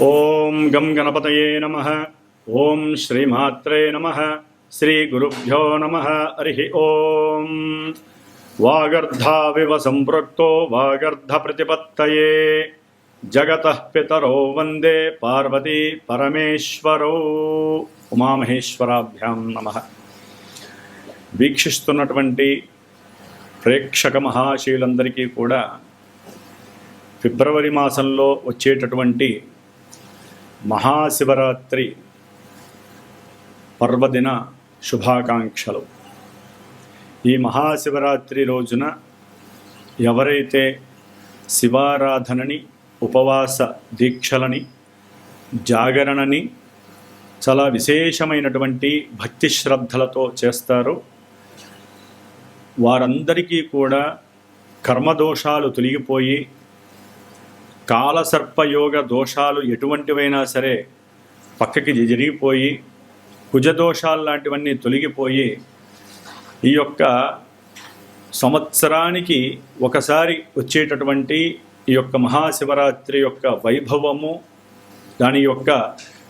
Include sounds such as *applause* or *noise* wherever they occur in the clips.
ఓం గం గణపతయే నమ. ఓం శ్రీమాత్రే నమ. శ్రీగురుభ్యో నమ. హరి ఓం. వాగర్ధావివ సంపృక్తో వాగర్ధ ప్రతిపత్తయే. జగత పితరో వందే పార్వతీ పరమేశ్వరో. ఉమామహేశ్వరాభ్యాం నమ. వీక్షిస్తున్నటువంటి ప్రేక్షక మహాశీలందరికీ కూడా ఫిబ్రవరి మాసంలో వచ్చేటటువంటి మహాశివరాత్రి పర్వదిన శుభాకాంక్షలు. ఈ మహాశివరాత్రి రోజున ఎవరైతే శివారాధనని ఉపవాస దీక్షలని జాగరణని చాలా విశేషమైనటువంటి భక్తి శ్రద్ధలతో చేస్తారో వారందరికీ కూడా కర్మదోషాలు తొలగిపోయి కాలసర్పయోగ దోషాలు ఎటువంటివైనా సరే పక్కకి జరిగిపోయి కుజదోషాలు లాంటివన్నీ తొలగిపోయి ఈ యొక్క సంవత్సరానికి ఒకసారి వచ్చేటటువంటి ఈ యొక్క మహాశివరాత్రి యొక్క వైభవము దాని యొక్క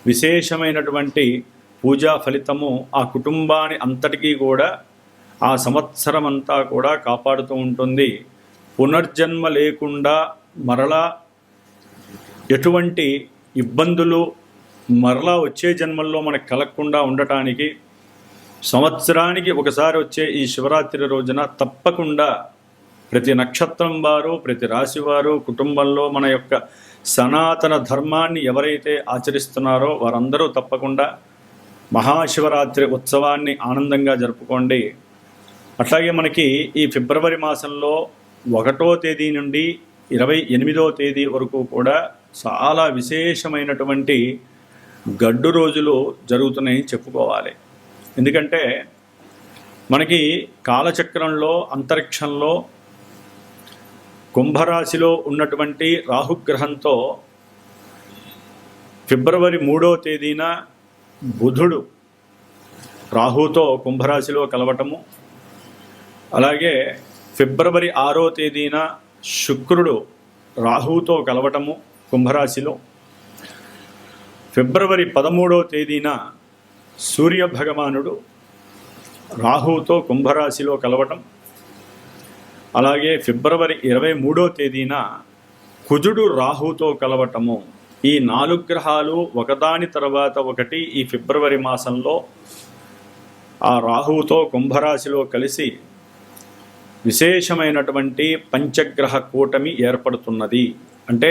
విశేషమైనటువంటి పూజా ఫలితము ఆ కుటుంబాన్ని అంతటికీ కూడా ఆ సంవత్సరం అంతా కూడా కాపాడుతూ ఉంటుంది. పునర్జన్మ లేకుండా మరలా ఎటువంటి ఇబ్బందులు మరలా వచ్చే జన్మల్లో మనకు కలగకుండా ఉండటానికి సంవత్సరానికి ఒకసారి వచ్చే ఈ శివరాత్రి రోజున తప్పకుండా ప్రతి నక్షత్రం వారు ప్రతి రాశి వారు కుటుంబంలో మన యొక్క సనాతన ధర్మాన్ని ఎవరైతే ఆచరిస్తున్నారో వారందరూ తప్పకుండా మహాశివరాత్రి ఉత్సవాన్ని ఆనందంగా జరుపుకోండి. అట్లాగే మనకి ఈ ఫిబ్రవరి మాసంలో ఒకటో తేదీ నుండి ఇరవై ఎనిమిదో తేదీ వరకు కూడా చాలా విశేషమైనటువంటి గడ్డు రోజులు జరుగుతున్నాయని చెప్పుకోవాలి. ఎందుకంటే మనకి కాలచక్రంలో అంతరిక్షంలో కుంభరాశిలో ఉన్నటువంటి రాహుగ్రహంతో ఫిబ్రవరి మూడో తేదీన బుధుడు రాహుతో కుంభరాశిలో కలవటము అలాగే ఫిబ్రవరి ఆరో తేదీన శుక్రుడు రాహుతో కలవటము కుంభరాశిలో ఫిబ్రవరి పదమూడవ తేదీన సూర్య భగవానుడు రాహుతో కుంభరాశిలో కలవటం అలాగే ఫిబ్రవరి ఇరవై మూడో తేదీన కుజుడు రాహుతో కలవటము. ఈ నాలుగు గ్రహాలు ఒకదాని తర్వాత ఒకటి ఈ ఫిబ్రవరి మాసంలో ఆ రాహువుతో కుంభరాశిలో కలిసి విశేషమైనటువంటి పంచగ్రహ కూటమి ఏర్పడుతున్నది. అంటే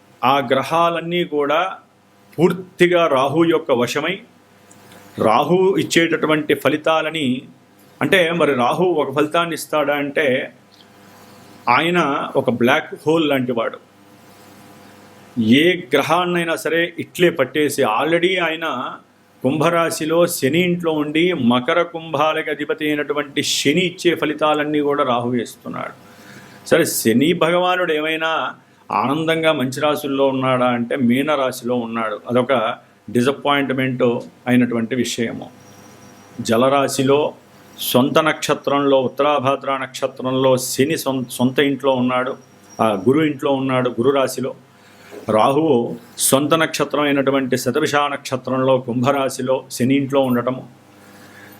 ఆ గ్రహాలన్నీ కూడా పూర్తిగా రాహు యొక్క వశమై రాహు ఇచ్చేటటువంటి ఫలితాలని అంటే మరి రాహు ఒక ఫలితాన్ని ఇస్తాడా అంటే ఆయన ఒక బ్లాక్ హోల్ లాంటి వాడు. ఏ గ్రహాన్నైనా సరే ఇట్లే పట్టేసి ఆల్రెడీ ఆయన కుంభరాశిలో శని ఇంట్లో ఉండి మకర కుంభాలకి అధిపతి అయినటువంటి శని ఇచ్చే ఫలితాలన్నీ కూడా రాహు వేస్తున్నాడు. సరే శని భగవానుడు ఏమైనా ఆనందంగా మంచి రాశుల్లో ఉన్నాడా అంటే మీన రాశిలో ఉన్నాడు. అదొక డిసప్పాయింట్మెంట్ అయినటువంటి విషయము. జలరాశిలో సొంత నక్షత్రంలో ఉత్తరాభాద్ర నక్షత్రంలో శని సొంత సొంత ఇంట్లో ఉన్నాడు. ఆ గురు ఇంట్లో ఉన్నాడు గురు రాశిలో. రాహువు సొంత నక్షత్రం అయినటువంటి శతభిష నక్షత్రంలో కుంభరాశిలో శని ఇంట్లో ఉండటము.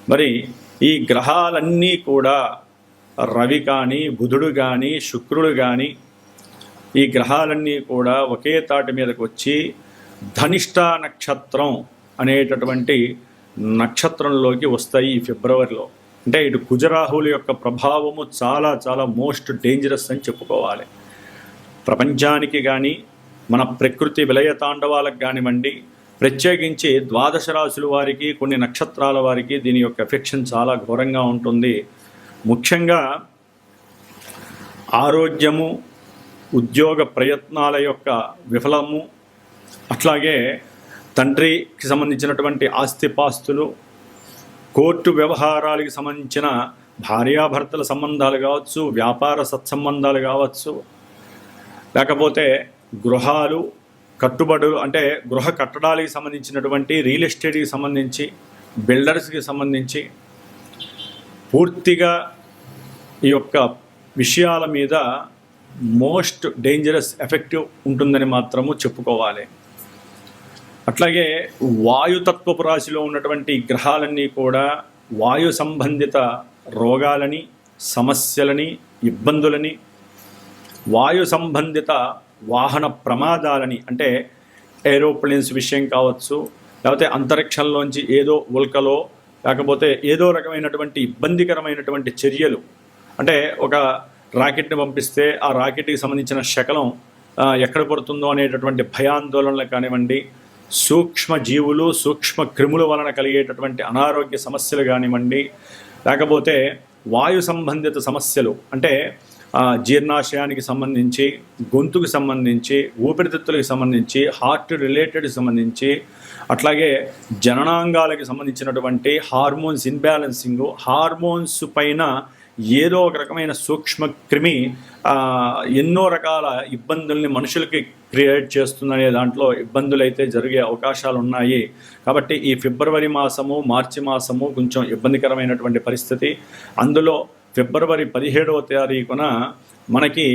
మరి ఈ గ్రహాలన్నీ కూడా రవి కానీ బుధుడు కానీ శుక్రుడు కానీ ఈ గ్రహాలన్నీ కూడా ఒకే తాటి మీదకు వచ్చి ధనిష్ట నక్షత్రం అనేటటువంటి నక్షత్రంలోకి వస్తాయి ఈ ఫిబ్రవరిలో. అంటే ఇటు కుజరాహుల యొక్క ప్రభావము చాలా చాలా మోస్ట్ డేంజరస్ అని చెప్పుకోవాలి. ప్రపంచానికి కానీ మన ప్రకృతి విలయ తాండవాలకు కానివ్వండి ప్రత్యేకించి ద్వాదశ రాశుల వారికి కొన్ని నక్షత్రాల వారికి దీని యొక్క ఎఫెక్షన్ చాలా ఘోరంగా ఉంటుంది. ముఖ్యంగా ఆరోగ్యము ఉద్యోగ ప్రయత్నాల యొక్క విఫలము అట్లాగే తండ్రికి సంబంధించినటువంటి ఆస్తిపాస్తులు కోర్టు వ్యవహారాలకు సంబంధించిన భార్యాభర్తల సంబంధాలు కావచ్చు వ్యాపార సత్సంబంధాలు కావచ్చు లేకపోతే గృహాలు కట్టుబడులు అంటే గృహ కట్టడాలకు సంబంధించినటువంటి రియల్ ఎస్టేట్కి సంబంధించి బిల్డర్స్కి సంబంధించి పూర్తిగా ఈ యొక్క విషయాల మీద మోస్ట్ డేంజరస్ ఎఫెక్టివ్ ఉంటుందని మాత్రము చెప్పుకోవాలి. అట్లాగే వాయుతత్వపు రాశిలో ఉన్నటువంటి గ్రహాలన్నీ కూడా వాయు సంబంధిత రోగాలని సమస్యలని ఇబ్బందులని వాయు సంబంధిత వాహన ప్రమాదాలని అంటే ఏరోప్లేన్స్ విషయం కావచ్చు లేకపోతే అంతరిక్షంలోంచి ఏదో ఉల్కలో లేకపోతే ఏదో రకమైనటువంటి ఇబ్బందికరమైనటువంటి చర్యలు అంటే ఒక రాకెట్ని పంపిస్తే ఆ రాకెట్కి సంబంధించిన శకలం ఎక్కడ పడుతుందో అనేటటువంటి భయాందోళనలు కానివ్వండి సూక్ష్మ జీవులు సూక్ష్మ క్రిముల వలన కలిగేటటువంటి అనారోగ్య సమస్యలు కానివ్వండి లేకపోతే వాయు సంబంధిత సమస్యలు అంటే జీర్ణాశయానికి సంబంధించి గొంతుకు సంబంధించి ఊపిరితిత్తులకు సంబంధించి హార్ట్ రిలేటెడ్కి సంబంధించి అట్లాగే జననాంగాలకి సంబంధించినటువంటి హార్మోన్స్ ఇన్బ్యాలెన్సింగ్ హార్మోన్స్ పైన ఏదో ఒక రకమైన సూక్ష్మ క్రిమి ఎన్నో రకాల ఇబ్బందుల్ని మనుషులకి క్రియేట్ చేస్తుందనే దాంట్లో ఇబ్బందులు అయితే జరిగే అవకాశాలు ఉన్నాయి కాబట్టి ఈ ఫిబ్రవరి మాసము మార్చి మాసము కొంచెం ఇబ్బందికరమైనటువంటి పరిస్థితి. అందులో ఫిబ్రవరి పదిహేడవ తారీఖున మనకి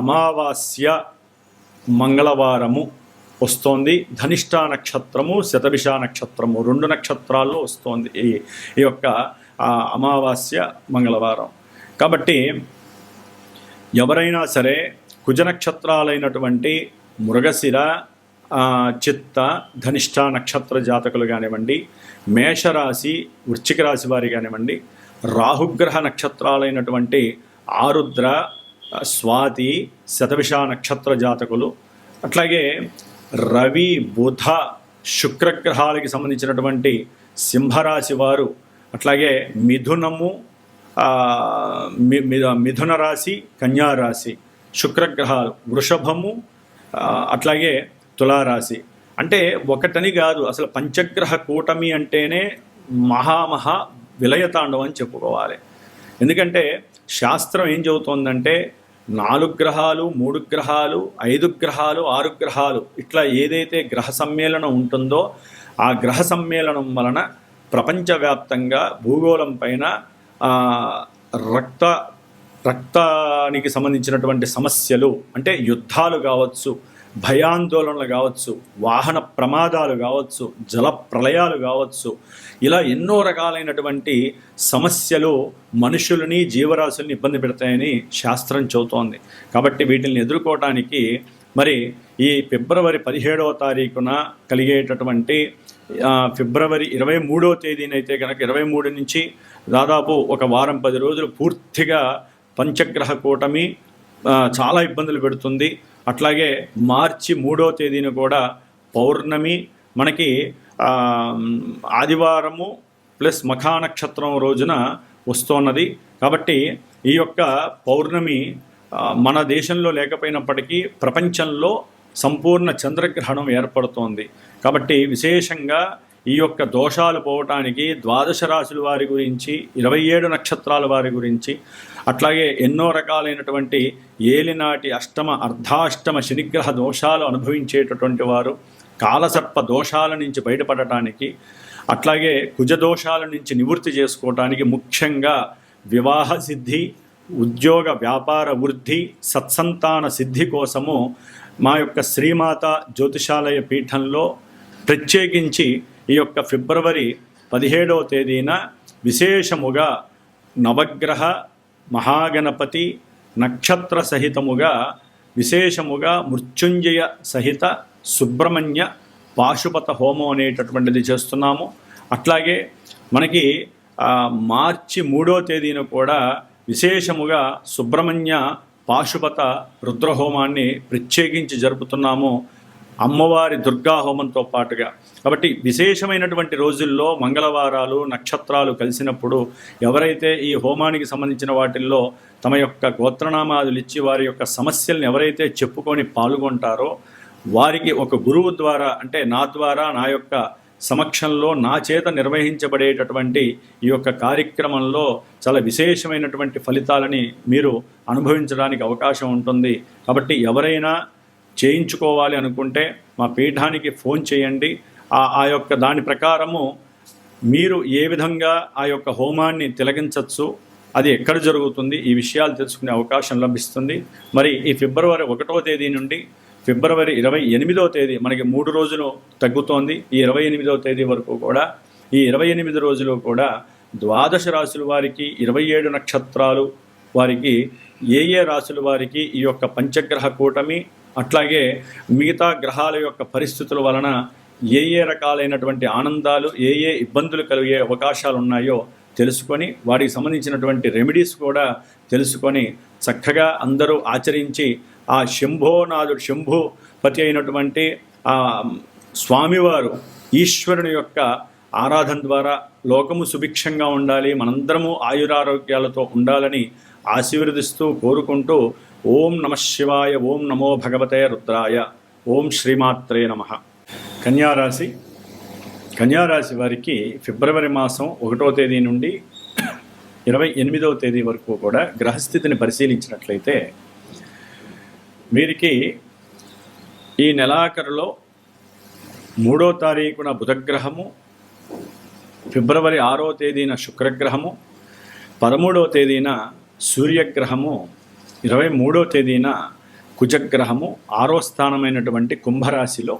అమావాస్య మంగళవారము వస్తోంది. ధనిష్ట నక్షత్రము శతభిష నక్షత్రము రెండు నక్షత్రాల్లో వస్తోంది. ఈ ఈ యొక్క ఆ, అమావాస్య మంగళవారం. కాబట్టి ఎవరైనా సరే కుజ నక్షత్రాలైనటువంటి మృగశిర చిత్త ధనిష్ట నక్షత్ర జాతకులు కానివ్వండి మేషరాశి వృశ్చిక రాశి వారి కానివ్వండి రాహుగ్రహ నక్షత్రాలైనటువంటి ఆరుద్ర స్వాతి శతవిష నక్షత్ర జాతకులు అట్లాగే రవి బుధ శుక్రగ్రహాలకి సంబంధించినటువంటి సింహరాశి వారు అట్లాగే మిథునము మి- మిథున రాశి కన్యా రాశి శుక్రగ్రహాలు వృషభము అట్లాగే తులారాశి. అంటే ఒకటని కాదు అసలు పంచగ్రహ కూటమి అంటేనే మహామహా విలయతాండవం అని చెప్పుకోవాలి. ఎందుకంటే శాస్త్రం ఏం చెబుతోందంటే నాలుగు గ్రహాలు మూడు గ్రహాలు ఐదు గ్రహాలు ఆరు గ్రహాలు ఇట్లా ఏదైతే గ్రహ సమ్మేళనం ఉంటుందో ఆ గ్రహ సమ్మేళనం వలన ప్రపంచవ్యాప్తంగా భూగోళం పైన రక్త రక్తానికి సంబంధించినటువంటి సమస్యలు అంటే యుద్ధాలు కావచ్చు భయాందోళనలు కావచ్చు వాహన ప్రమాదాలు కావచ్చు జల ప్రళయాలు కావచ్చు ఇలా ఎన్నో రకాలైనటువంటి సమస్యలు మనుషులని జీవరాశుల్ని ఇబ్బంది పెడతాయని శాస్త్రం చెబుతోంది. కాబట్టి వీటిని ఎదుర్కోవటానికి మరి ఈ ఫిబ్రవరి పదిహేడవ తారీఖున కలిగేటటువంటి ఫిబ్రవరి ఇరవై మూడవ తేదీనైతే కనుక ఇరవై మూడు నుంచి దాదాపు ఒక వారం పది రోజులు పూర్తిగా పంచగ్రహ కూటమి చాలా ఇబ్బందులు పెడుతుంది. అట్లాగే మార్చి మూడో తేదీన కూడా పౌర్ణమి మనకి ఆదివారము ప్లస్ మఖా నక్షత్రం రోజున వస్తున్నది. కాబట్టి ఈ యొక్క పౌర్ణమి మన దేశంలో లేకపోయినప్పటికీ ప్రపంచంలో సంపూర్ణ చంద్రగ్రహణం ఏర్పడుతోంది. కాబట్టి విశేషంగా ఈ యొక్క దోషాలు పోవటానికి ద్వాదశ రాశుల వారి గురించి ఇరవై ఏడు నక్షత్రాల వారి గురించి అట్లాగే ఎన్నో రకాలైనటువంటి ఏలినాటి అష్టమ అర్ధాష్టమ శనిగ్రహ దోషాలు అనుభవించేటటువంటి వారు కాలసర్ప దోషాల నుంచి బయటపడటానికి అట్లాగే కుజ దోషాల నుంచి నివృత్తి చేసుకోవటానికి ముఖ్యంగా వివాహ సిద్ధి ఉద్యోగ వ్యాపార వృద్ధి సత్సంతాన సిద్ధి కోసము మా యొక్క శ్రీమాత జ్యోతిషాలయ పీఠంలో ప్రత్యేకించి ఈ యొక్క ఫిబ్రవరి పదిహేడవ తేదీన విశేషముగా నవగ్రహ మహాగణపతి నక్షత్ర సహితముగా విశేషముగా మృత్యుంజయ సహిత సుబ్రహ్మణ్య పాశుపత హోమం అనేటటువంటిది చేస్తున్నాము. అట్లాగే మనకి మార్చి మూడో తేదీన కూడా విశేషముగా సుబ్రహ్మణ్య పాశుపత రుద్రహోమాన్ని ప్రత్యేకించి జరుపుతున్నాము. అమ్మవారి దుర్గా హోమంతో పాటుగా. కాబట్టి విశేషమైనటువంటి రోజుల్లో మంగళవారాలు నక్షత్రాలు కలిసినప్పుడు ఎవరైతే ఈ హోమానికి సంబంధించిన వాటిల్లో తమ యొక్క గోత్రనామాదులు ఇచ్చి వారి యొక్క సమస్యలను ఎవరైతే చెప్పుకొని పాల్గొంటారో వారికి ఒక గురువు ద్వారా అంటే నా ద్వారా నా యొక్క సమక్షంలో నా చేత నిర్వహించబడేటటువంటి ఈ యొక్క కార్యక్రమంలో చాలా విశేషమైనటువంటి ఫలితాలని మీరు అనుభవించడానికి అవకాశం ఉంటుంది. కాబట్టి ఎవరైనా చేయించుకోవాలి అనుకుంటే మా పీఠానికి ఫోన్ చేయండి. ఆ యొక్క దాని ప్రకారము మీరు ఏ విధంగా ఆ యొక్క హోమాన్ని తిలగించవచ్చు అది ఎక్కడ జరుగుతుంది ఈ విషయాలు తెలుసుకునే అవకాశం లభిస్తుంది. మరి ఈ ఫిబ్రవరి ఒకటో తేదీ నుండి ఫిబ్రవరి ఇరవై ఎనిమిదో తేదీ మనకి మూడు రోజులు తగ్గుతోంది. ఈ ఇరవై ఎనిమిదో తేదీ వరకు కూడా ఈ ఇరవై ఎనిమిది రోజులు కూడా ద్వాదశ రాశుల వారికి ఇరవై ఏడు నక్షత్రాలు వారికి ఏ ఏ రాశుల వారికి ఈ యొక్క పంచగ్రహ కూటమి అట్లాగే మిగతా గ్రహాల యొక్క పరిస్థితుల వలన ఏ ఏ రకాలైనటువంటి ఆనందాలు ఏ ఏ ఇబ్బందులు కలిగే అవకాశాలు ఉన్నాయో తెలుసుకొని వాటికి సంబంధించినటువంటి రెమెడీస్ కూడా తెలుసుకొని చక్కగా అందరూ ఆచరించి ఆ శంభోనాథుడు శంభుపతి అయినటువంటి ఆ స్వామివారు ఈశ్వరుని యొక్క ఆరాధన ద్వారా లోకము సుభిక్షంగా ఉండాలి మనందరము ఆయురారోగ్యాలతో ఉండాలని ఆశీర్వదిస్తూ కోరుకుంటూ ఓం నమ శివాయ ఓం నమో భగవతే రుద్రాయ ఓం శ్రీమాత్రే నమ. కన్యారాశి కన్యారాశి వారికి ఫిబ్రవరి మాసం ఒకటో తేదీ నుండి ఇరవై ఎనిమిదవ తేదీ వరకు కూడా గ్రహస్థితిని పరిశీలించినట్లయితే వీరికి ఈ నెలాఖరులో మూడో తారీఖున బుధగ్రహము ఫిబ్రవరి ఆరో తేదీన శుక్రగ్రహము పదమూడవ తేదీన సూర్యగ్రహము ఇరవై మూడో తేదీన కుజగ్రహము ఆరో స్థానమైనటువంటి కుంభరాశిలో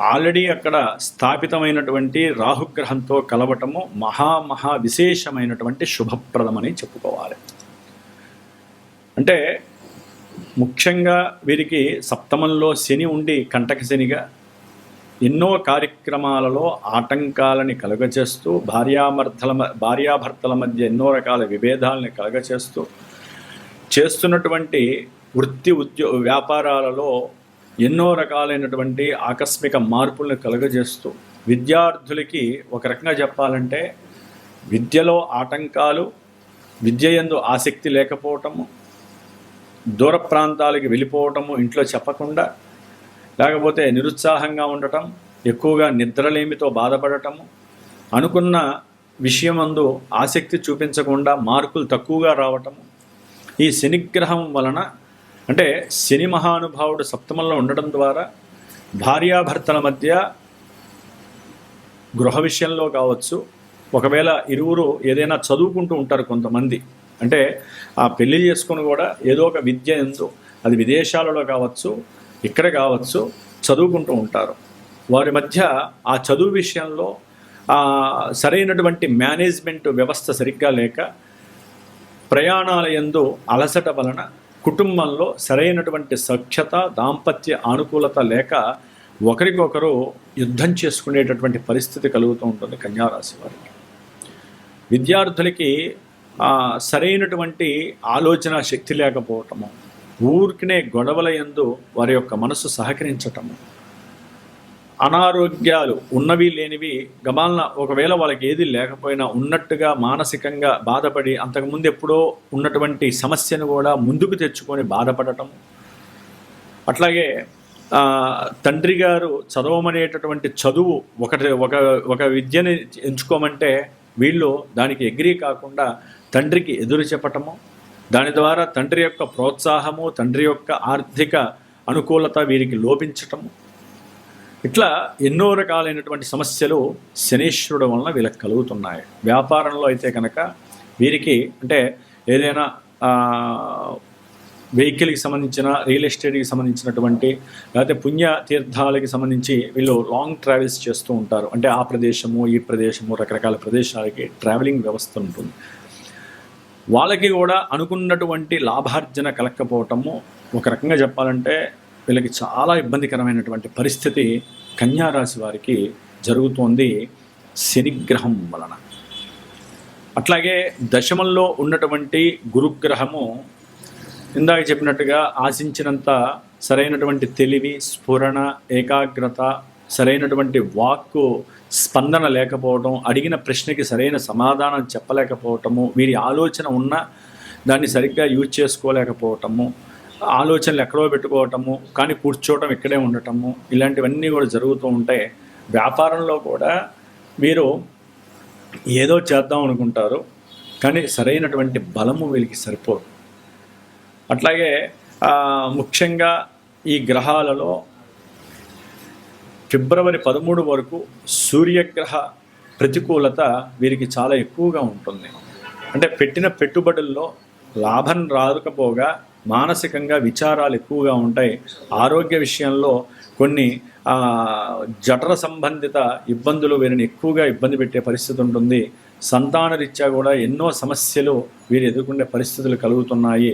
ఆల్రెడీ అక్కడ స్థాపితమైనటువంటి రాహుగ్రహంతో కలవటము మహా మహా విశేషమైనటువంటి శుభప్రదమని చెప్పుకోవాలి. అంటే ముఖ్యంగా వీరికి సప్తమంలో శని ఉండి కంటక శనిగా ఎన్నో కార్యక్రమాలలో ఆటంకాలని కలుగచేస్తూ భార్యాభర్తల మ- భార్యాభర్తల మధ్య ఎన్నో రకాల విభేదాలని కలుగచేస్తూ చేస్తున్నటువంటి వృత్తి ఉద్యో వ్యాపారాలలో ఎన్నో రకాలైనటువంటి ఆకస్మిక మార్పులను కలుగజేస్తూ విద్యార్థులకి ఒక రకంగా చెప్పాలంటే విద్యలో ఆటంకాలు విద్య ఎందు ఆసక్తి లేకపోవటము దూర ప్రాంతాలకి వెళ్ళిపోవటము ఇంట్లో చెప్పకుండా లేకపోతే నిరుత్సాహంగా ఉండటం ఎక్కువగా నిద్రలేమితో బాధపడటము అనుకున్న విషయమందు ఆసక్తి చూపించకుండా మార్కులు తక్కువగా రావటము ఈ శనిగ్రహం వలన అంటే శని మహానుభావుడు సప్తమంలో ఉండడం ద్వారా భార్యాభర్తల మధ్య గృహ విషయంలో కావచ్చు ఒకవేళ ఇరువురు ఏదైనా చదువుకుంటూ ఉంటారు కొంతమంది అంటే ఆ పెళ్ళి చేసుకుని కూడా ఏదో ఒక విద్య ఎందు అది విదేశాలలో కావచ్చు ఇక్కడ కావచ్చు చదువుకుంటూ ఉంటారు. వారి మధ్య ఆ చదువు విషయంలో సరైనటువంటి మేనేజ్మెంట్ వ్యవస్థ సరిగ్గా లేక ప్రయాణాల యందు అలసట వలన కుటుంబంలో సరైనటువంటి సఖ్యత దాంపత్య అనుకూలత లేక ఒకరికొకరు యుద్ధం చేసుకునేటటువంటి పరిస్థితి కలుగుతూ ఉంటుంది కన్యారాశి వారికి. విద్యార్థులకి సరైనటువంటి ఆలోచన శక్తి లేకపోవటము ఊరికినే గొడవల యందు వారి యొక్క మనసు సహకరించటము అనారోగ్యాలు ఉన్నవి లేనివి గమాలన ఒకవేళ వాళ్ళకి ఏది లేకపోయినా ఉన్నట్టుగా మానసికంగా బాధపడి అంతకుముందు ఎప్పుడో ఉన్నటువంటి సమస్యను కూడా ముందుకు తెచ్చుకొని బాధపడటం. అట్లాగే తండ్రి గారు చదవమనేటటువంటి చదువు ఒకటి ఒక ఒక విద్యని ఎంచుకోమంటే వీళ్ళు దానికి ఎగ్రీ కాకుండా తండ్రికి ఎదురు చెప్పటము దాని ద్వారా తండ్రి యొక్క ప్రోత్సాహము తండ్రి యొక్క ఆర్థిక అనుకూలత వీరికి లోపించటము ఇట్లా ఎన్నో రకాలైనటువంటి సమస్యలు శనీశ్వరుడు వలన వీళ్ళకి కలుగుతున్నాయి. వ్యాపారంలో అయితే కనుక వీరికి అంటే ఏదైనా వెహికల్కి సంబంధించిన రియల్ ఎస్టేట్కి సంబంధించినటువంటి లేకపోతే పుణ్య తీర్థాలకి సంబంధించి వీళ్ళు లాంగ్ ట్రావెల్స్ చేస్తూ ఉంటారు. అంటే ఆ ప్రదేశము ఈ ప్రదేశము రకరకాల ప్రదేశాలకి ట్రావెలింగ్ వ్యవస్థ ఉంటుంది. వాళ్ళకి కూడా అనుకున్నటువంటి లాభార్జన కలక్కపోవటము ఒక రకంగా చెప్పాలంటే వీళ్ళకి చాలా ఇబ్బందికరమైనటువంటి పరిస్థితి కన్యారాశి వారికి జరుగుతోంది శనిగ్రహం వలన. అట్లాగే దశమంలో ఉన్నటువంటి గురుగ్రహము ఇందాక చెప్పినట్టుగా ఆశించినంత సరైనటువంటి తెలివి స్ఫురణ ఏకాగ్రత సరైనటువంటి వాక్కు స్పందన లేకపోవడం అడిగిన ప్రశ్నకి సరైన సమాధానం చెప్పలేకపోవటము వీరి ఆలోచన ఉన్న దాన్ని సరిగ్గా యూజ్ చేసుకోలేకపోవటము ఆలోచనలు ఎక్కడో పెట్టుకోవటము కానీ కూర్చోవటం ఇక్కడే ఉండటము ఇలాంటివన్నీ కూడా జరుగుతూ ఉంటాయి వ్యాపారంలో కూడా మీరు ఏదో చేద్దాం అనుకుంటారు కానీ సరైనటువంటి బలము వీళ్ళకి సరిపోదు. అట్లాగే ముఖ్యంగా ఈ గ్రహాలలో ఫిబ్రవరి పదమూడు వరకు సూర్యగ్రహ ప్రతికూలత వీరికి చాలా ఎక్కువగా ఉంటుంది. అంటే పెట్టిన పెట్టుబడుల్లో లాభం రాకపోగా మానసికంగా విచారాలు ఎక్కువగా ఉంటాయి. ఆరోగ్య విషయంలో కొన్ని జఠర సంబంధిత ఇబ్బందులు వీరిని ఎక్కువగా ఇబ్బంది పెట్టే పరిస్థితి ఉంటుంది. సంతాన రీత్యా కూడా ఎన్నో సమస్యలు వీరు ఎదుర్కొనే పరిస్థితులు కలుగుతున్నాయి.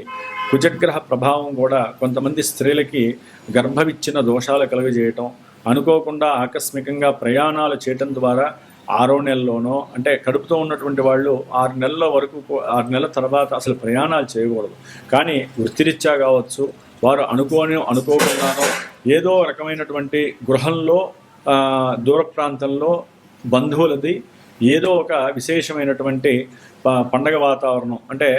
కుజగ్రహ ప్రభావం కూడా కొంతమంది స్త్రీలకి గర్భవిచ్చిన దోషాలు కలుగజేయటం అనుకోకుండా ఆకస్మికంగా ప్రయాణాలు చేయటం ద్వారా ఆరో నెలలోనో అంటే కడుపుతో ఉన్నటువంటి వాళ్ళు ఆరు నెలల వరకు ఆరు నెలల తర్వాత అసలు ప్రయాణాలు చేయకూడదు. కానీ వృత్తిరీత్యా కావచ్చు వారు అనుకోని అనుకోకుండానో ఏదో రకమైనటువంటి గృహంలో దూర ప్రాంతంలో బంధువులది ఏదో ఒక విశేషమైనటువంటి పండగ వాతావరణం. అంటే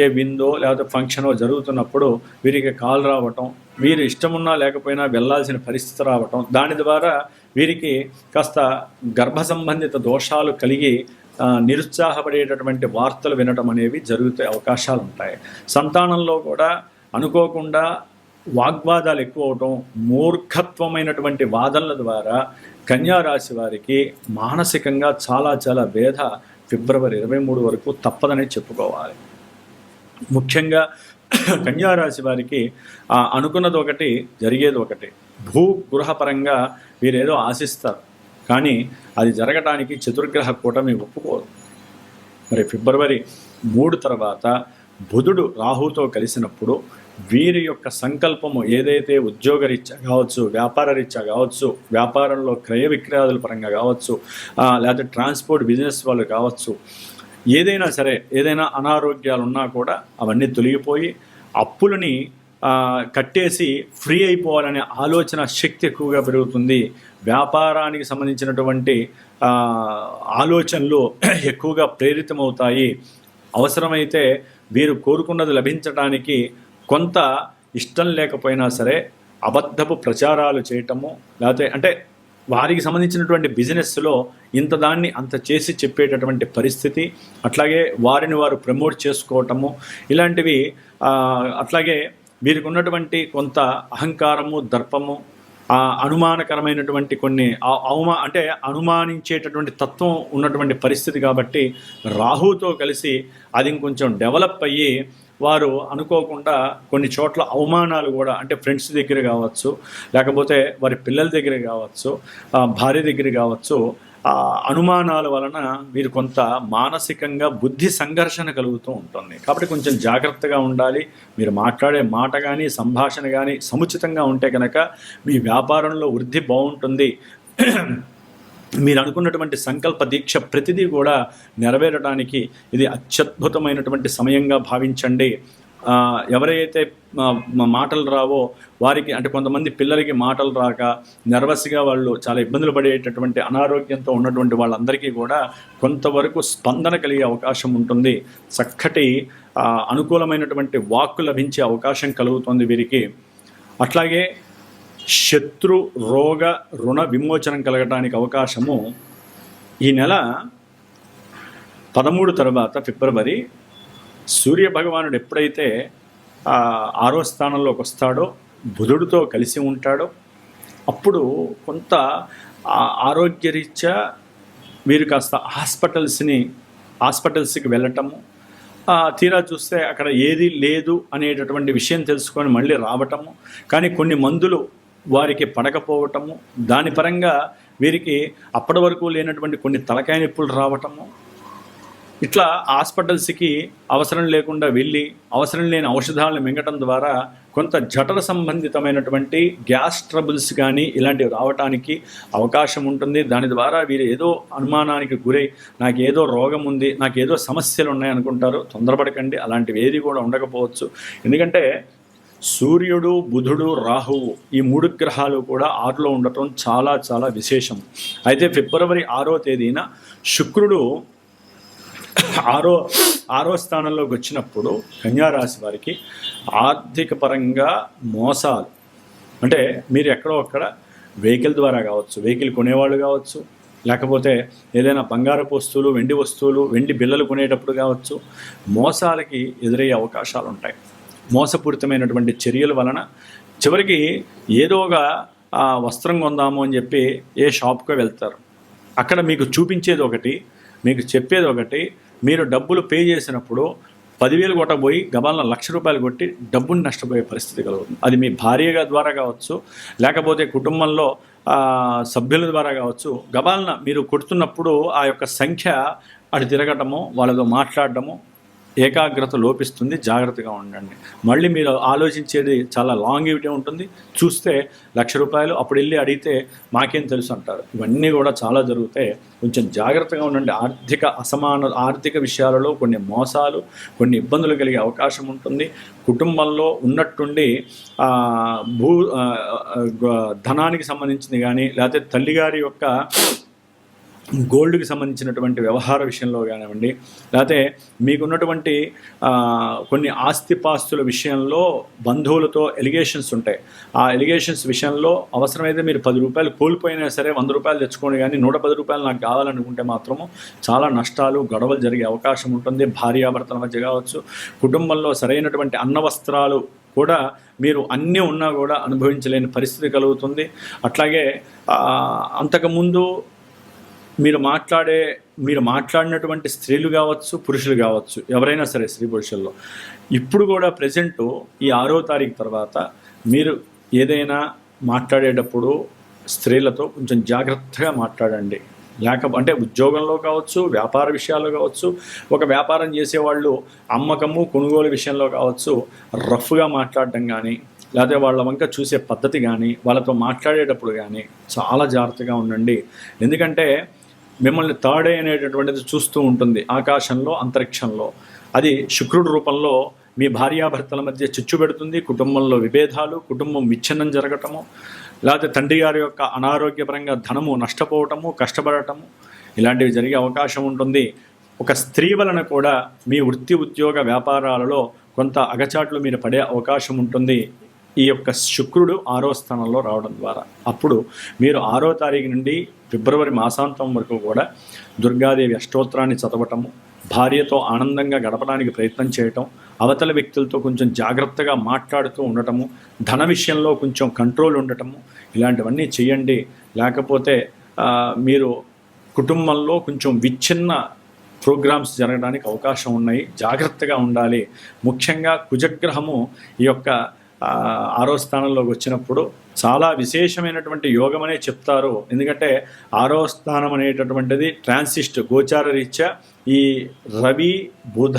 ఏ విందో లేకపోతే ఫంక్షనో జరుగుతున్నప్పుడు వీరికి కాల్ రావటం వీరు ఇష్టమున్నా లేకపోయినా వెళ్ళాల్సిన పరిస్థితి రావటం దాని ద్వారా వీరికి కాస్త గర్భ సంబంధిత దోషాలు కలిగి నిరుత్సాహపడేటటువంటి వార్తలు వినటం అనేవి జరుగుతే అవకాశాలు ఉంటాయి సంతానంలో కూడా అనుకోకుండా వాగ్వాదాలు ఎక్కువ అవటం మూర్ఖత్వమైనటువంటి వాదనల ద్వారా కన్యారాశి వారికి మానసికంగా చాలా చాలా వేధ ఫిబ్రవరి ఇరవై మూడు వరకు తప్పదని చెప్పుకోవాలి. ముఖ్యంగా కన్యారాశి వారికి అనుకున్నది ఒకటి జరిగేది ఒకటి భూ గృహపరంగా వీరేదో ఆశిస్తారు. కానీ అది జరగటానికి చతుర్గ్రహ కూటమి ఒప్పుకోదు మరి ఫిబ్రవరి మూడు తర్వాత బుధుడు రాహుతో కలిసినప్పుడు వీరి యొక్క సంకల్పము ఏదైతే ఉద్యోగరీత్యా కావచ్చు వ్యాపార రీత్యా కావచ్చు వ్యాపారంలో క్రయ విక్రయాదుల పరంగా కావచ్చు లేకపోతే ట్రాన్స్పోర్ట్ బిజినెస్ వాళ్ళు కావచ్చు ఏదైనా సరే ఏదైనా అనారోగ్యాలు ఉన్నా కూడా అవన్నీ తొలగిపోయి అప్పులని కట్టేసి ఫ్రీ అయిపోవాలనే ఆలోచన శక్తి ఎక్కువగా పెరుగుతుంది. వ్యాపారానికి సంబంధించినటువంటి ఆలోచనలు *clears throat* ఎక్కువగా ప్రేరితమవుతాయి. అవసరమైతే వీరు కోరుకున్నది లభించడానికి కొంత ఇష్టం లేకపోయినా సరే అబద్ధపు ప్రచారాలు చేయటము లేకపోతే అంటే వారికి సంబంధించినటువంటి బిజినెస్లో ఇంత దాన్ని అంత చేసి చెప్పేటటువంటి పరిస్థితి అట్లాగే వారిని వారు ప్రమోట్ చేసుకోవటము ఇలాంటివి అట్లాగే వీరికి ఉన్నటువంటి కొంత అహంకారము దర్పము ఆ అనుమానకరమైనటువంటి కొన్ని అవమా అంటే అనుమానించేటటువంటి తత్వం ఉన్నటువంటి పరిస్థితి కాబట్టి రాహుతో కలిసి అది ఇంకొంచెం డెవలప్ అయ్యి వారు అనుకోకుండా కొన్ని చోట్ల అవమానాలు కూడా అంటే ఫ్రెండ్స్ దగ్గర కావచ్చు లేకపోతే వారి పిల్లల దగ్గర కావచ్చు భార్య దగ్గర కావచ్చు అనుమానాల వలన మీరు కొంత మానసికంగా బుద్ధి సంఘర్షణ కలుగుతూ ఉంటుంది. కాబట్టి కొంచెం జాగ్రత్తగా ఉండాలి. మీరు మాట్లాడే మాట కానీ సంభాషణ కానీ సముచితంగా ఉంటే కనుక మీ వ్యాపారంలో వృద్ధి బాగుంటుంది. మీరు అనుకున్నటువంటి సంకల్ప దీక్ష ప్రతిదీ కూడా నెరవేరడానికి ఇది అత్యద్భుతమైనటువంటి సమయంగా భావించండి. ఎవరైతే మాటలు రావో వారికి అంటే కొంతమంది పిల్లలకి మాటలు రాక నర్వస్గా వాళ్ళు చాలా ఇబ్బందులు పడేటటువంటి అనారోగ్యంతో ఉన్నటువంటి వాళ్ళందరికీ కూడా కొంతవరకు స్పందన కలిగే అవకాశం ఉంటుంది. చక్కటి అనుకూలమైనటువంటి వాక్కు లభించే అవకాశం కలుగుతుంది వీరికి. అట్లాగే శత్రు రోగ రుణ విమోచనం కలగడానికి అవకాశము ఈ నెల పదమూడు తర్వాత ఫిబ్రవరి సూర్య భగవానుడు ఎప్పుడైతే ఆరో స్థానంలోకి వస్తాడో బుధుడితో కలిసి ఉంటాడో అప్పుడు కొంత ఆరోగ్యరీత్యా వీరు కాస్త హాస్పిటల్స్ని హాస్పిటల్స్కి వెళ్ళటము తీరా చూస్తే అక్కడ ఏది లేదు అనేటటువంటి విషయం తెలుసుకొని మళ్ళీ రావటము కానీ కొన్ని మందులు వారికి పడకపోవటము దాని పరంగా వీరికి అప్పటి వరకు లేనటువంటి కొన్ని తలకాయ నొప్పులు రావటము ఇట్లా హాస్పిటల్స్కి అవసరం లేకుండా వెళ్ళి అవసరం లేని ఔషధాలను మింగటం ద్వారా కొంత జఠర సంబంధితమైనటువంటి గ్యాస్ ట్రబుల్స్ కానీ ఇలాంటివి రావడానికి అవకాశం ఉంటుంది. దాని ద్వారా వీరు ఏదో అనుమానానికి గురై నాకు ఏదో రోగం ఉంది నాకు ఏదో సమస్యలు ఉన్నాయి అనుకుంటారు. తొందరపడకండి అలాంటివి ఏది కూడా ఉండకపోవచ్చు. ఎందుకంటే సూర్యుడు బుధుడు రాహువు ఈ మూడు గ్రహాలు కూడా ఆరులో ఉండటం చాలా చాలా విశేషం. అయితే ఫిబ్రవరి ఆరో తేదీన శుక్రుడు ఆరో ఆరో స్థానంలోకి వచ్చినప్పుడు కన్యారాశి వారికి ఆర్థిక పరంగా మోసాలు. అంటే మీరు ఎక్కడో అక్కడ వెహికల్ ద్వారా కావచ్చు వెహికల్ కొనేవాళ్ళు కావచ్చు లేకపోతే ఏదైనా బంగారపు వస్తువులు వెండి వస్తువులు వెండి బిల్లలు కొనేటప్పుడు కావచ్చు మోసాలకి ఎదురయ్యే అవకాశాలు ఉంటాయి. మోసపూరితమైనటువంటి చర్యల వలన చివరికి ఏదో ఒక ఆ, వస్త్రం కొందాము అని చెప్పి ఏ షాప్కో వెళ్తారు. అక్కడ మీకు చూపించేది ఒకటి మీకు చెప్పేది ఒకటి మీరు డబ్బులు పే చేసినప్పుడు పదివేలు కొట్టబోయి గబాలన లక్ష రూపాయలు కొట్టి డబ్బుని నష్టపోయే పరిస్థితి కలుగుతుంది. అది మీ భార్య ద్వారా కావచ్చు లేకపోతే కుటుంబంలో సభ్యుల ద్వారా కావచ్చు గబాలన మీరు కొడుతున్నప్పుడు ఆ యొక్క సంఖ్య అటు తిరగటము వాళ్ళతో మాట్లాడటము ఏకాగ్రత లోపిస్తుంది జాగ్రత్తగా ఉండండి. మళ్ళీ మీరు ఆలోచించేది చాలా లాంగ్ ఇవిటే ఉంటుంది. చూస్తే లక్ష రూపాయలు అప్పుడు వెళ్ళి అడిగితే మాకేం తెలుసు అంటారు. ఇవన్నీ కూడా చాలా జరుగుతాయి కొంచెం జాగ్రత్తగా ఉండండి. ఆర్థిక అసమాన ఆర్థిక విషయాలలో కొన్ని మోసాలు కొన్ని ఇబ్బందులు కలిగే అవకాశం ఉంటుంది. కుటుంబంలో ఉన్నట్టుండి భూ ధనానికి సంబంధించింది కానీ లేకపోతే తల్లిగారి యొక్క గోల్డ్కి సంబంధించినటువంటి వ్యవహార విషయంలో కానివ్వండి లేకపోతే మీకున్నటువంటి కొన్ని ఆస్తిపాస్తుల విషయంలో బంధువులతో ఎలిగేషన్స్ ఉంటాయి. ఆ ఎలిగేషన్స్ విషయంలో అవసరమైతే మీరు పది రూపాయలు కోల్పోయినా సరే వంద రూపాయలు తెచ్చుకోండి కానీ నూట పది రూపాయలు నాకు కావాలనుకుంటే మాత్రము చాలా నష్టాలు గొడవలు జరిగే అవకాశం ఉంటుంది. భార్యాభర్తల మధ్య కావచ్చు కుటుంబంలో సరైనటువంటి అన్న వస్త్రాలు కూడా మీరు అన్నీ ఉన్నా కూడా అనుభవించలేని పరిస్థితి కలుగుతుంది. అట్లాగే అంతకుముందు మీరు మాట్లాడే మీరు మాట్లాడినటువంటి స్త్రీలు కావచ్చు పురుషులు కావచ్చు ఎవరైనా సరే స్త్రీ పురుషుల్లో. ఇప్పుడు కూడా ప్రజెంట్ ఈ ఆరో తారీఖు తర్వాత మీరు ఏదైనా మాట్లాడేటప్పుడు స్త్రీలతో కొంచెం జాగ్రత్తగా మాట్లాడండి. లేక అంటే ఉద్యోగంలో కావచ్చు వ్యాపార విషయాల్లో కావచ్చు ఒక వ్యాపారం చేసేవాళ్ళు అమ్మకము కొనుగోలు విషయంలో కావచ్చు రఫ్గా మాట్లాడడం కానీ లేకపోతే వాళ్ళ వంక చూసే పద్ధతి కానీ వాళ్ళతో మాట్లాడేటప్పుడు కానీ చాలా జాగ్రత్తగా ఉండండి. ఎందుకంటే మిమ్మల్ని థర్డ్ ఐ అనేటటువంటిది చూస్తూ ఉంటుంది ఆకాశంలో అంతరిక్షంలో. అది శుక్రుడి రూపంలో మీ భార్యాభర్తల మధ్య చిచ్చు పెడుతుంది కుటుంబంలో విభేదాలు కుటుంబం విచ్ఛిన్నం జరగటము లేకపోతే తండ్రి గారి యొక్క అనారోగ్యపరంగా ధనము నష్టపోవటము కష్టపడటము ఇలాంటివి జరిగే అవకాశం ఉంటుంది. ఒక స్త్రీ వలన కూడా మీ వృత్తి ఉద్యోగ వ్యాపారాలలో కొంత అగచాట్లు మీరు పడే అవకాశం ఉంటుంది. ఈ యొక్క శుక్రుడు ఆరో స్థానంలో రావడం ద్వారా. అప్పుడు మీరు ఆరో తారీఖు నుండి ఫిబ్రవరి మాసాంతం వరకు కూడా దుర్గాదేవి అష్టోత్తరాన్ని చదవటము భార్యతో ఆనందంగా గడపడానికి ప్రయత్నం చేయటం అవతల వ్యక్తులతో కొంచెం జాగ్రత్తగా మాట్లాడుతూ ఉండటము ధన విషయంలో కొంచెం కంట్రోల్ ఉండటము ఇలాంటివన్నీ చేయండి. లేకపోతే మీరు కుటుంబంలో కొంచెం విచ్ఛిన్న ప్రోగ్రామ్స్ జరగడానికి అవకాశం ఉన్నాయి. జాగ్రత్తగా ఉండాలి. ముఖ్యంగా కుజగ్రహము ఈ యొక్క ఆరో స్థానంలోకి వచ్చినప్పుడు చాలా విశేషమైనటువంటి యోగం అనే చెప్తారు. ఎందుకంటే ఆరో స్థానం అనేటటువంటిది ట్రాన్సిస్ట్ గోచార రీత్యా ఈ రవి బుధ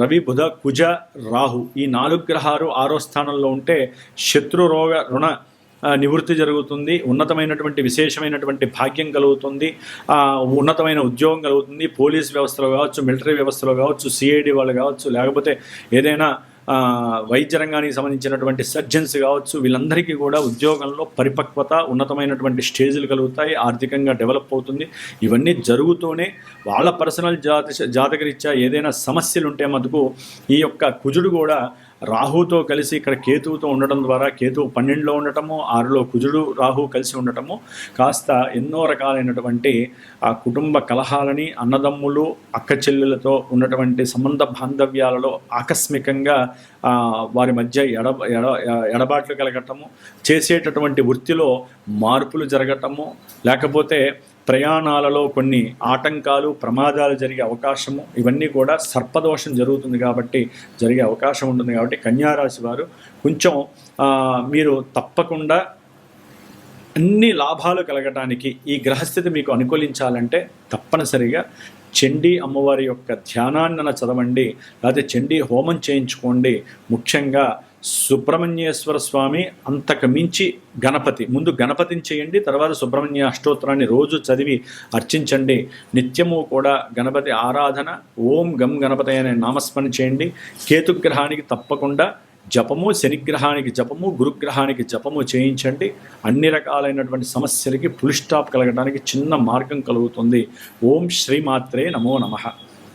రవి బుధ కుజ రాహు ఈ నాలుగు గ్రహాలు ఆరో స్థానంలో ఉంటే శత్రు రోగ రుణ నివృత్తి జరుగుతుంది. ఉన్నతమైనటువంటి విశేషమైనటువంటి భాగ్యం కలుగుతుంది. ఉన్నతమైన ఉద్యోగం కలుగుతుంది. పోలీస్ వ్యవస్థలో కావచ్చు మిలిటరీ వ్యవస్థలో కావచ్చు సిఐడి వాళ్ళు కావచ్చు లేకపోతే ఏదైనా వైద్య రంగానికి సంబంధించినటువంటి సర్జన్స్ కావచ్చు వీళ్ళందరికీ కూడా ఉద్యోగంలో పరిపక్వత ఉన్నతమైనటువంటి స్టేజ్లు కలుగుతాయి ఆర్థికంగా డెవలప్ అవుతుంది. ఇవన్నీ జరుగుతూనే వాళ్ళ పర్సనల్ జాత జాతకరీత్యా ఏదైనా సమస్యలు ఉంటే మటుకు ఈ యొక్క కుజుడు కూడా రాహుతో కలిసి ఇక్కడ కేతువుతో ఉండటం ద్వారా కేతువు పన్నెండులో ఉండటము ఆరులో కుజుడు రాహు కలిసి ఉండటము కాస్త ఎన్నో రకాలైనటువంటి ఆ కుటుంబ కలహాలని అన్నదమ్ములు అక్క చెల్లెలతో ఉన్నటువంటి సంబంధ బాంధవ్యాలలో ఆకస్మికంగా వారి మధ్య ఎడ ఎడ ఎడబాట్లు కలగటము చేసేటటువంటి వృత్తిలో మార్పులు జరగటము లేకపోతే ప్రయాణాలలో కొన్ని ఆటంకాలు ప్రమాదాలు జరిగే అవకాశము ఇవన్నీ కూడా సర్పదోషం జరుగుతుంది కాబట్టి జరిగే అవకాశం ఉంటుంది కాబట్టి కన్యారాశి వారు కొంచెం మీరు తప్పకుండా అన్ని లాభాలు కలగటానికి ఈ గ్రహస్థితి మీకు అనుకూలించాలంటే తప్పనిసరిగా చండీ అమ్మవారి యొక్క ధ్యానాన్నన చదవండి లేకపోతే చండీ హోమం చేయించుకోండి. ముఖ్యంగా సుబ్రహ్మణ్యేశ్వర స్వామి అంతకు మించి గణపతి. ముందు గణపతిని చేయండి తర్వాత సుబ్రహ్మణ్య అష్టోత్తరాన్ని రోజు చదివి అర్చించండి. నిత్యము కూడా గణపతి ఆరాధన ఓం గం గణపతి అనే నామస్మరణ చేయండి. కేతుగ్రహానికి తప్పకుండా జపము శనిగ్రహానికి జపము గురుగ్రహానికి జపము చేయించండి. అన్ని రకాలైనటువంటి సమస్యలకి ఫుల్ స్టాప్ కలగడానికి చిన్న మార్గం కలుగుతుంది. ఓం శ్రీమాత్రే నమో నమః.